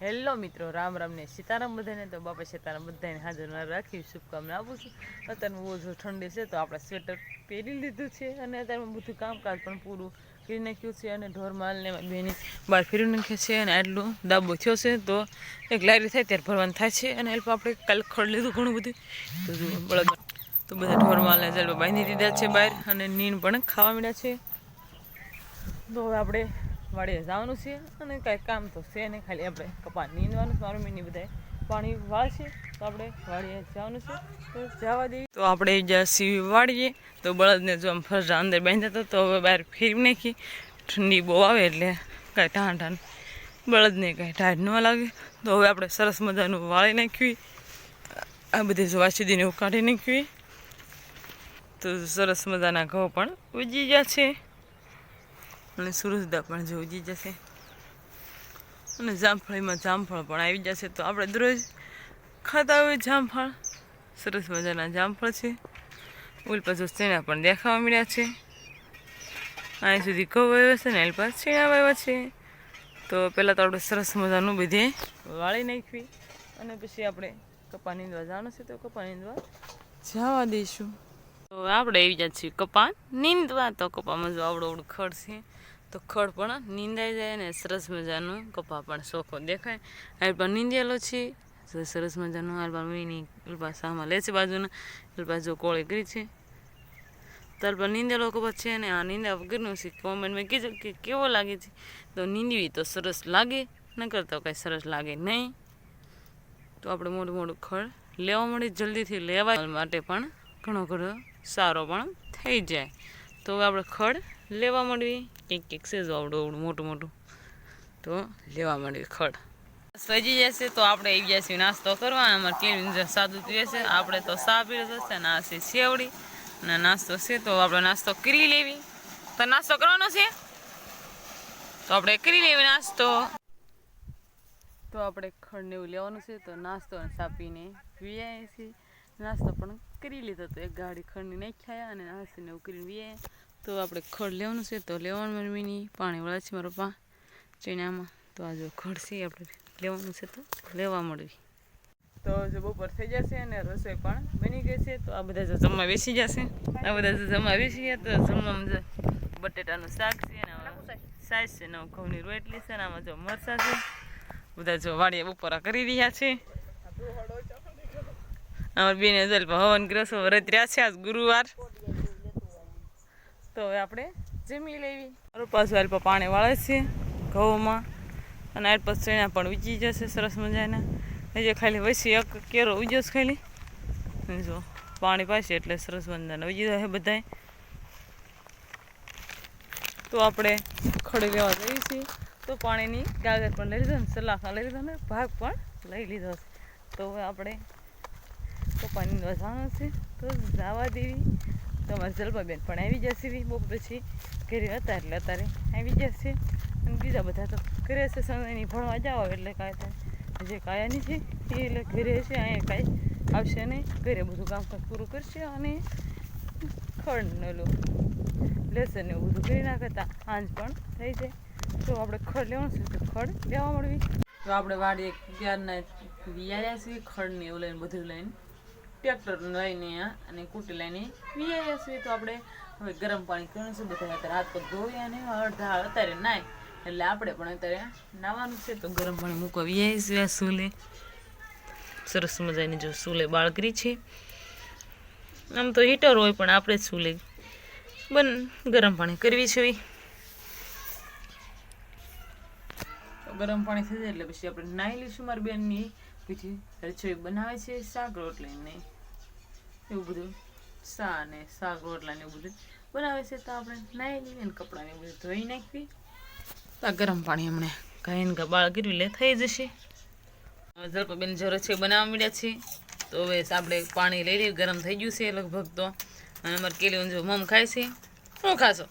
Hello મિત્રો, રામ રામને સીતારામ બધાને. તો બાપા સીતારામ બધાને હાજર રાખી શુભકામના આપું છું. અત્યારે બહુ જો ઠંડી છે, તો આપણે સ્વેટર પહેરી લીધું છે અને અત્યારે બધું કામકાજ પણ પૂરું કરી નાખ્યું છે અને ઢોરમાલને બેની બહાર ફેરવી નાખ્યા છે અને આટલું દાબો થયો છે, તો એક લારી થાય ત્યારે ભરવાનું થાય છે અને એલ્પ આપણે કાલ ખડ લીધું ઘણું બધું. તો બળદ. તો બધા ઢોરમાલને માલને બાંધી દીધા છે બહાર અને નીણ પણ ખાવા મળ્યા છે. તો હવે આપણે વાડીએ જવાનું છે અને કાંઈ કામ તો છે નહીં. ખાલી આપણે કપા નીંદવાનું, મારું મીની બધા પાણી વાળશે તો આપણે વાડીએ જવાનું છે. તો જવા દઈએ. તો આપણે જ્યાં સીવી વાળીએ, તો બળદને જો આમ ફરજા અંદર બાંધ્યા તો હવે બહાર ફેરવી નાખી. ઠંડી બહુ આવે એટલે કાંઈ ટાણ ટાણ બળદને કાંઈ ટાઢ ન લાગે. તો હવે આપણે સરસ મજાનું વાળી નાખ્યું. આ બધી જો વાસીદીને ઉકાળી નાખ્યું. તો સરસ મજાના ઘઉં પણ ઉજી ગયા છે. અને સુરજદા પણ જો ઉજી જશે. અને જામફળીમાં જામફળ પણ આવી જશે. તો આપણે દરરોજ ખાતા હોય જામફળ. સરસ મજાના જામફળ છે. ઉલપાસ ચણા પણ દેખાવા મળ્યા છે. અહીં સુધી ઘઉં આવ્યો છે ને એલ પાસે આવ્યા છે. તો પહેલાં તો આપણે સરસ મજાનું બધે વાળી નાખવી. અને પછી આપણે કપાની નીંદવા જવાનું છે તો કપાની નીંદવા જવા દઈશું. તો આપણે આવી જાય છીએ કપા નીંદવા તો કપામાં જો આવડો આવડું ખડ છે, તો ખડ પણ નીંદાઈ જાય ને સરસ મજાનું કપા પણ સોખો દેખાય. આ પણ નીંદેલો છે, તો સરસ મજાનું આ પણ વીની ઉલપા સામાં લે છે બાજુના ઉલપા જો કોળી કરી છે. તાર પર નીંદેલો કપા છે ને આ નીંદા વગરનું છે. કોમેન્ટમાં કીધું કે કેવો લાગે છે. તો નીંદવી તો સરસ લાગે, નકર તો કાંઈ સરસ લાગે નહીં. તો આપણે મોટું મોટું ખડ લેવા મળે જલ્દીથી લેવા માટે પણ ઘણો ઘણો સારો પણ થઈ જાય. તો હવે આપણે ખડ લેવા મળવી એક એક સેજ આવડું આવડું, મોટું મોટું. તો લેવા મળવી ખડ. સજી જશે તો આપણે આવી જશે નાસ્તો કરવા અમારે કેવી સાદું પીએ છે આપણે તો સા પીરે જશે ને આ છે સેવડી અને નાસ્તો છે તો આપણે નાસ્તો કરી લેવી. તો નાસ્તો કરવાનો છે? તો આપણે કરી લેવી નાસ્તો. તો આપણે ખંડને એવું લેવાનું છે તો નાસ્તો સાપીને પીએ છીએ નાસ્તો પણ કરી લીધો તો એક ગાડી ખડની નાખ્યા અને નાસીને એવું કરીને વીઆએ તો આપણે ખડ લેવાનું છે તો લેવાનું મીની, પાણી વળે છે મારો પા ચણામાં. તો આ જો ખડ છે આપણે લેવાનું છે તો લેવા મળવી. તો જો બપોર થઈ જશે અને રસોઈ પણ બની ગઈ છે. તો આ બધા જો જમવા બેસી જશે. આ બધા જો જમવા બેસી ગયા તો જમવામાં બટેટાનું શાક છે અને સાઈઝ છે ને ઘઉંની રોટલી છે ને આમાં જો મરચા છે. બધા જો વાડીએ બપોરા કરી રહ્યા છે. અમાર બેને જલ હવન ગ્રસો વ્રત રહ્યા છે આજ ગુરુવાર તો હવે આપણે જમી લેવી મારું પાછું અલ્પ પાણી વાળે છે ઘઉંમાં અને અલ્પ ચણા પણ ઉજી જશે સરસ મજાના હજી ખાલી વસી એક કેરો ઉજ્યો છે ખાલી જો પાણી પાસે એટલે સરસ મજાના ઉજી જશે બધાય તો આપણે ખડી લેવા જઈએ છીએ તો પાણીની ગાગર પણ લઈ લીધો ને સલાખા લઈ લીધો ને ભાગ પણ લઈ લીધો તો હવે આપણે કપાની જવાનું છે, તો જવા દેવી. તમારે જલપાબેન પણ આવી જશે બી બહુ પછી. ઘરે હતા એટલે અત્યારે આવી જશે. અને બીજા બધા તો ઘરે છે સમયની ભણવા જાઓ એટલે કાંઈ જે કાયા નહીં છે, એ એટલે ઘરે છે અહીંયા કાંઈ આવશે નહીં. ઘરે બધું કામકાજ પૂરું કરશે અને ખડ લો લેશે ને એવું બધું કરી નાખતા. આંજ પણ થઈ જાય. તો આપણે ખડ લેવાનું છે, તો ખડ લેવા મળવી. તો આપણે વાડીએ ક્યારના વિયાયા છીએ ખડ ને એવું લઈને બધું લઈને. ટ્રેક્ટર લઈને અને કૂટી લઈને વીઆઈ છીએ તો આપણે હવે ગરમ પાણી છે. બધા અત્યારે હાથ પગ ધોઈએ અને અડધા અત્યારે નાય. એટલે આપણે પણ અત્યારે નાવાનું છે. તો ગરમ પાણી મૂકવા વીઆઈ છીએ સૂલે. સરસ મજાની જો સૂલે બાળકરી છે. આમ તો હીટર હોય પણ આપણે જ સૂલે. બન, ગરમ પાણી કરવી તો ગરમ પાણી થઈ જાય એટલે પછી આપણે નાહી લઈશું મારી બેનની. પછી રસોઈ બનાવે છે શાક રોટલી ને એવું બધું. સા ને શાક રોટલા ને એવું બધું. બનાવે છે તો આપણે નાહી લઈએ અને કપડાને એવું બધું ધોઈ નાખવી તો ગરમ પાણી હમણે ગાયન ગબાળ બાળ ગીરવી લે થઈ જશે. હવે જરૂર છે બનાવવા મળ્યા છે. તો હવે આપણે પાણી લઈ લઈએ, ગરમ થઈ ગયું છે લગભગ તો. અને અમારે કેલી જો મમ ખાય છે. શું ખાશો?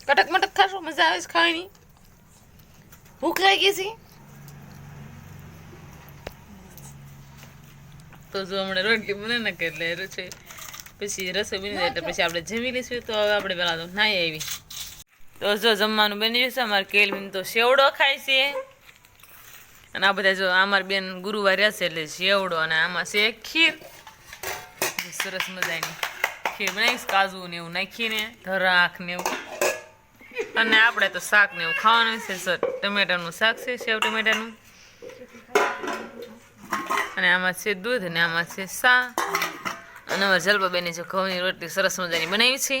કટક મટક ખાશો? મજા આવે છે ખાવાની? ભૂખ લાગી છે? તો જો હમણાં રોટલી બને ને એટલે રસોઈ પછી રસોઈ બની જાય એટલે પછી આપણે જમી લઈશું. તો હવે આપણે પહેલાં તો નાહી આવી તો જો જમવાનું બની જશે અમારે કેલવીન તો શેવડો ખાય છે. અને આ બધા જો અમાર બેન ગુરુવાર રહેશે એટલે શેવડો અને આમાં છે ખીર. સરસ મજાની ખીર બનાવીશ. કાજુ ને એવું નાખીને ધરાખ ને એવું. અને આપણે તો શાક ને એવું ખાવાનું છે, સર. ટમેટાનું શાક છે સેવ ટમેટાનું. અને આમાં છે દૂધ અને આમાં છે સા. અને અમારે બેને જો ઘઉંની રોટલી સરસ મજાની બનાવી છે.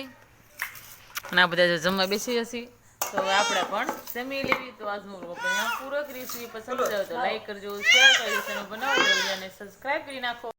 અને આ બધા જો જમવા બેસી જશે. તો હવે આપણે પણ જમી લેવી. તો આજનો વ્લોગ અહીંયા પૂરો કરીશું પસંદ આવે તો લાઈક કરજો શેર કરજો ચેનલ બનાવજો અને સબસ્ક્રાઈબ કરી નાખો.